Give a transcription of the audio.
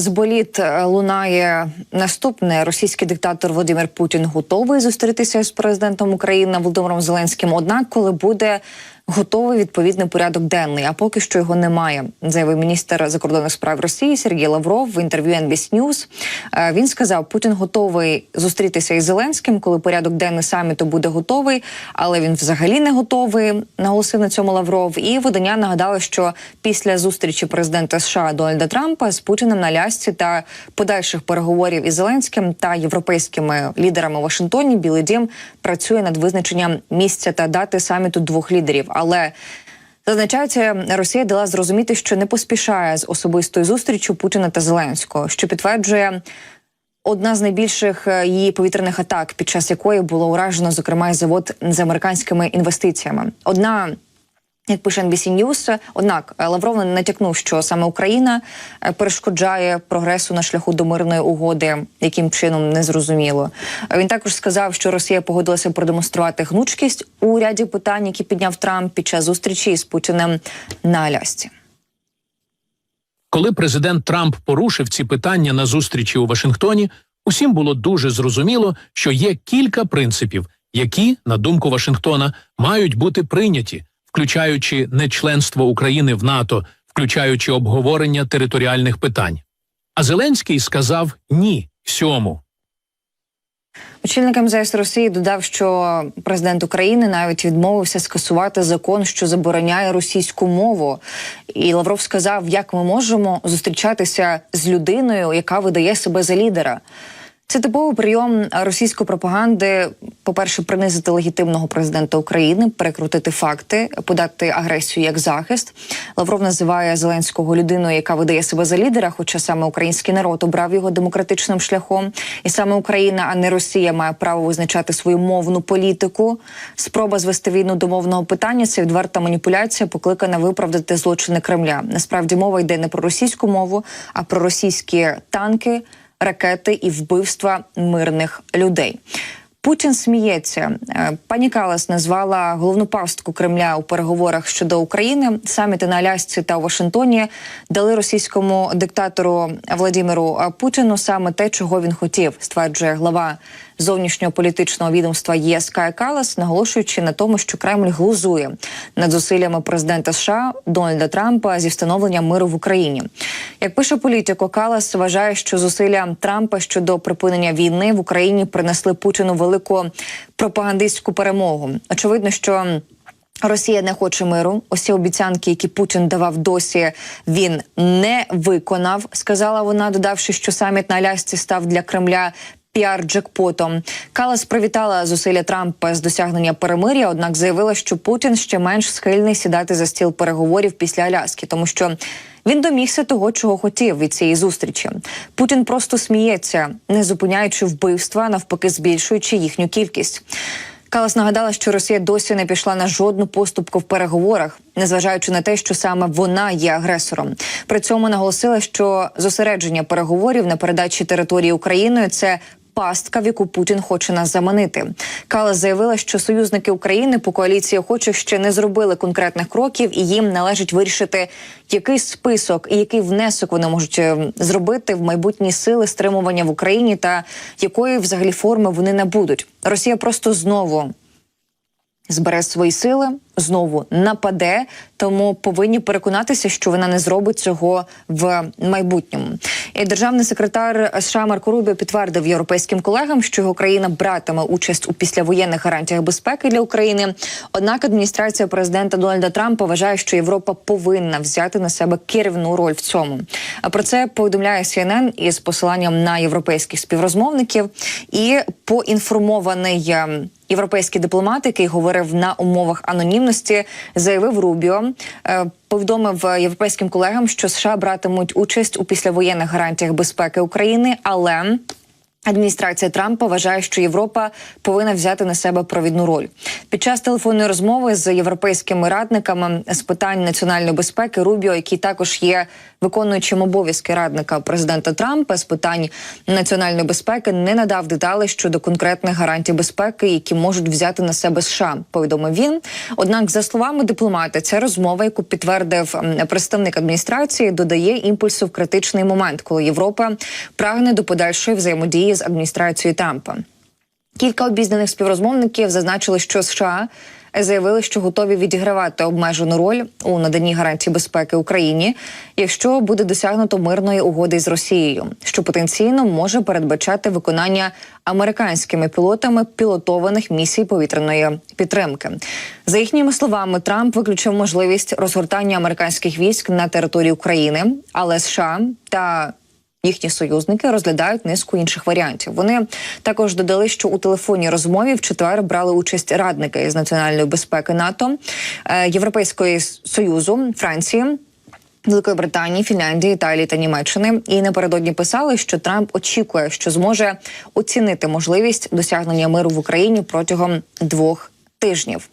З боліт е, лунає наступне. Російський диктатор Володимир Путін готовий зустрітися з президентом України Володимиром Зеленським. Однак, коли буде готовий відповідний порядок денний, а поки що його немає, заявив міністр закордонних справ Росії Сергій Лавров в інтерв'ю NBC News. Е, Він сказав, Путін готовий зустрітися із Зеленським, коли порядок денний саміту буде готовий, але він взагалі не готовий. Наголосив на цьому Лавров. І видання нагадало, що після зустрічі президента США Дональда Трампа з Путіним на лясці та подальших переговорів із Зеленським та європейськими лідерами Вашингтоні Білий Дім працює над визначенням місця та дати саміту двох лідерів. Але Зазначається, Росія дала зрозуміти, що не поспішає з особистою зустрічю Путіна та Зеленського, що підтверджує одна з найбільших е, її повітряних атак, під час якої було уражено зокрема і завод з американськими інвестиціями. Одна як пише NBC News, однак е, Лавров натякнув, що саме Україна е, перешкоджає прогресу на шляху до мирної угоди, яким чином не зрозуміло. Е, Він також сказав, що Росія погодилася продемонструвати гнучкість у ряді питань, які підняв Трамп під час зустрічі з Путіним на Алясці. Коли президент Трамп порушив ці питання на зустрічі у Вашингтоні, усім було дуже зрозуміло, що є кілька принципів, які, на думку Вашингтона, мають бути прийняті, включаючи нечленство України в НАТО, включаючи обговорення територіальних питань. А Зеленський сказав ні сьому. Очільник МЗС Росії додав, що президент України навіть відмовився скасувати закон, що забороняє російську мову. І Лавров сказав, як ми можемо зустрічатися з людиною, яка видає себе за лідера. Це типовий прийом російської пропаганди. По-перше, принизити легітимного президента України, перекрутити факти, подати агресію як захист. Лавров називає Зеленського людиною, яка видає себе за лідера, хоча саме український народ обрав його демократичним шляхом, і саме Україна, а не Росія, має право визначати свою мовну політику. Спроба звести війну до мовного питання це відверта маніпуляція, покликана виправдати злочини Кремля. Насправді мова йде не про російську мову, а про російські танки ракети і вбивства мирних людей. Путін сміється. Е, Пані Калас назвала головну пастку Кремля у переговорах щодо України. Саміти на Алясці та у Вашингтоні дали російському диктатору Владимиру Путіну саме те, чого він хотів, стверджує глава зовнішнього політичного відомства ЄС Кая Калас, наголошуючи на тому, що Кремль глузує над зусиллями президента США Дональда Трампа зі встановлення миру в Україні. Як пише політико, Калас вважає, що зусилля Трампа щодо припинення війни в Україні принесли Путіну велику пропагандистську перемогу. Очевидно, що. Росія не хоче миру. Усі обіцянки, які Путін давав досі, він не виконав. Сказала вона, додавши, що саміт на Алясці став для Кремля. Піар-джекпотом Калас привітала зусилля Трампа з досягнення перемир'я, однак заявила, що Путін ще менш схильний сідати за стіл переговорів після Аляски, тому що він домігся того, чого хотів від цієї зустрічі. Путін просто сміється, не зупиняючи вбивства, навпаки, збільшуючи їхню кількість. Калас нагадала, що Росія досі не пішла на жодну поступку в переговорах, незважаючи на те, що саме вона є агресором. При цьому наголосила, що зосередження переговорів на передачі території Україною це. Пастка, в яку Путін хоче нас заманити. Кала заявила, що союзники України по коаліції охочих ще не зробили конкретних кроків, і їм належить вирішити, який список і який внесок вони можуть е, зробити в майбутні сили стримування в Україні, та якої взагалі форми вони набудуть. Росія просто знову збере свої сили, знову нападе, тому повинні переконатися, що вона не зробить цього в майбутньому. І державний секретар США Марко Рубіо підтвердив європейським колегам, що його країна братиме участь у післявоєнних гарантіях безпеки для України. Однак адміністрація президента Дональда Трампа вважає, що Європа повинна взяти на себе керівну роль в цьому. А про це повідомляє CNN із посиланням на європейських співрозмовників і поінформований. ем, Європейський дипломат, який говорив на умовах анонімності, заявив Рубіо, е, повідомив європейським колегам, що США братимуть участь у післявоєнних гарантіях безпеки України, але Адміністрація Трампа вважає, що Європа повинна взяти на себе провідну роль. Під час телефонної розмови з європейськими радниками з питань національної безпеки Рубіо, який також є виконуючим обов'язки радника президента Трампа з питань національної безпеки, не надав деталей щодо конкретних гарантій безпеки, які можуть взяти на себе США. Повідомив він. Однак, за словами дипломата, ця розмова, яку підтвердив представник адміністрації, додає імпульсу в критичний момент, коли Європа прагне до подальшої взаємодії з адміністрацією Трампа. Кілька обізнаних співрозмовників зазначили, що США заявили, що готові відігравати обмежену роль у наданні гарантій безпеки Україні, якщо буде досягнуто мирної угоди з Росією, що потенційно може передбачати виконання американськими пілотами пілотованих місій повітряної підтримки. За їхніми словами, Трамп виключив можливість розгортання американських військ на території України, але США та Їхні союзники розглядають низку інших варіантів. Вони також додали, що у телефонній розмові в четвер брали участь радники з національної безпеки НАТО, е, Європейської союзу, Франції. Великої Британії, Фінляндії, Італії та Німеччини і напередодні писали, що Трамп очікує, що зможе оцінити можливість досягнення миру в Україні протягом двох тижнів.